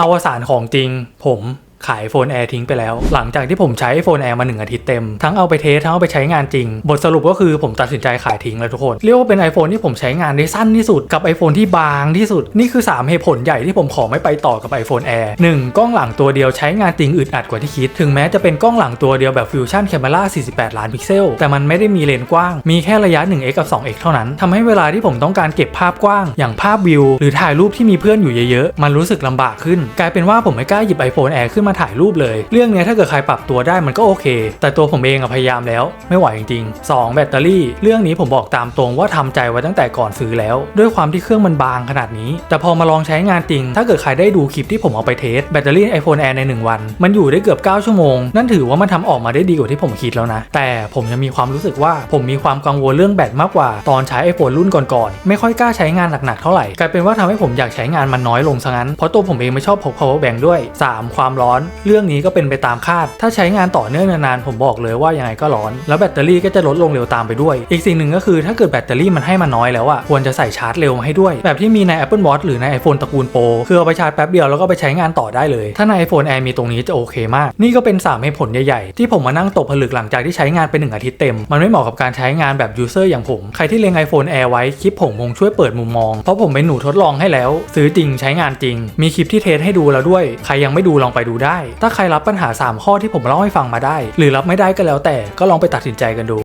อวสานของจริงผม ขาย iPhone Air ทิ้งไปแล้ว หลังจากที่ผมใช้ iPhone Air มา1อาทิตย์เต็ม ทั้งเอาไปเทสทั้งเอาไปใช้งานจริง บทสรุปก็คือผมตัดสินใจขายทิ้งแล้วทุกคน เรียกว่าเป็น iPhone ที่ผมใช้งานได้สั้นที่สุดกับ iPhone ที่บางที่สุด นี่คือ 3 เหตุผลใหญ่ที่ผมขอไม่ไปต่อกับ iPhone Air 1. กล้องหลังตัวเดียวใช้งานจริงอึดอัดกว่าที่คิด ถึงแม้จะเป็นกล้องหลังตัวเดียวแบบ Fusion Camera 48 ล้านพิกเซล แต่มันไม่ได้มีเลนส์กว้าง มีแค่ระยะ 1x กับ 2x เท่านั้นทำให้เวลาที่ผมต้องการเก็บภาพกว้าง อย่างภาพวิว หรือถ่ายรูปที่มีเพื่อนอยู่เยอะๆมันรู้สึกลำบากขึ้น กลายเป็นว่าผมไม่กล้าหยิบ iPhone Air ขึ้นมาถ่ายรูปเลย เรื่องนี้ถ้าเกิดใครปรับตัวได้มันก็โอเค แต่ตัวผมเองอพยายามแล้ว ไม่ไหวจริงๆ 2. แบตเตอรี่ เรื่องนี้ผมบอกตามตรงว่าทำใจไว้ตั้งแต่ก่อนซื้อแล้ว ด้วยความที่เครื่องมันบางขนาดนี้ แต่พอมาลองใช้งานจริง ถ้าเกิดใครได้ดูคลิปที่ผมเอาไปเทสแบตเตอรี่ iPhone Air ใน 1 วัน มันอยู่ได้เกือบ 9 ชั่วโมง นั่นถือว่ามันทำออกมาได้ดีกว่าที่ผมคิดแล้วนะ แต่ผมยังมีความรู้สึกว่าผมมีความกังวลเรื่องแบตมากกว่าตอนใช้ iPhone รุ่นก่อนๆไม่ค่อยกล้าใช้งานหนักๆเท่าไหร่กลายเป็นว่าทำให้ผมอยากใช้งานมันน้อยลงซะงั้นเพราะตัวผมเองไม่ชอบพก power bank ด้วย 3. ความร้อนเรื่องนี้ก็เป็นไปตามคาด ถ้าใช้งานต่อเนื่องนานๆผมบอกเลยว่ายังไงก็ร้อน แล้วแบตเตอรี่ก็จะลดลงเร็วตามไปด้วย อีกสิ่งหนึ่งก็คือถ้าเกิดแบตเตอรี่มันให้มาน้อยแล้วอะควรจะใส่ชาร์จเร็วมาให้ด้วย แบบที่มีใน Apple Watch หรือใน iPhone ตระกูล Pro คือเอาไปชาร์จแป๊บเดียวแล้วก็ไปใช้งานต่อได้เลย ถ้าใน iPhone Air มีตรงนี้จะโอเคมาก นี่ก็เป็น3เหตุผลใหญ่ๆ ที่ผมมานั่งตกผลึกหลังจากที่ใช้งานไปหนึ่งอาทิตย์เต็ม มันไม่เหมาะกับการใช้งานแบบ user อย่างผม ใครที่เล็ง iPhone Air ไว้คลิปผมคงช่วยเปิดมุมมอง เพราะผมเป็นหนูทดลองให้แล้ว ซื้อจริงใช้งานจริง มีคลิปที่เทสให้ดูแล้วด้วย ใครยังไม่ดูลองไปดูได้ ถ้าใครรับปัญหา 3 ข้อที่ผมเล่าให้ฟังมาได้ หรือรับไม่ได้ก็แล้วแต่ก็ลองไปตัดสินใจกันดู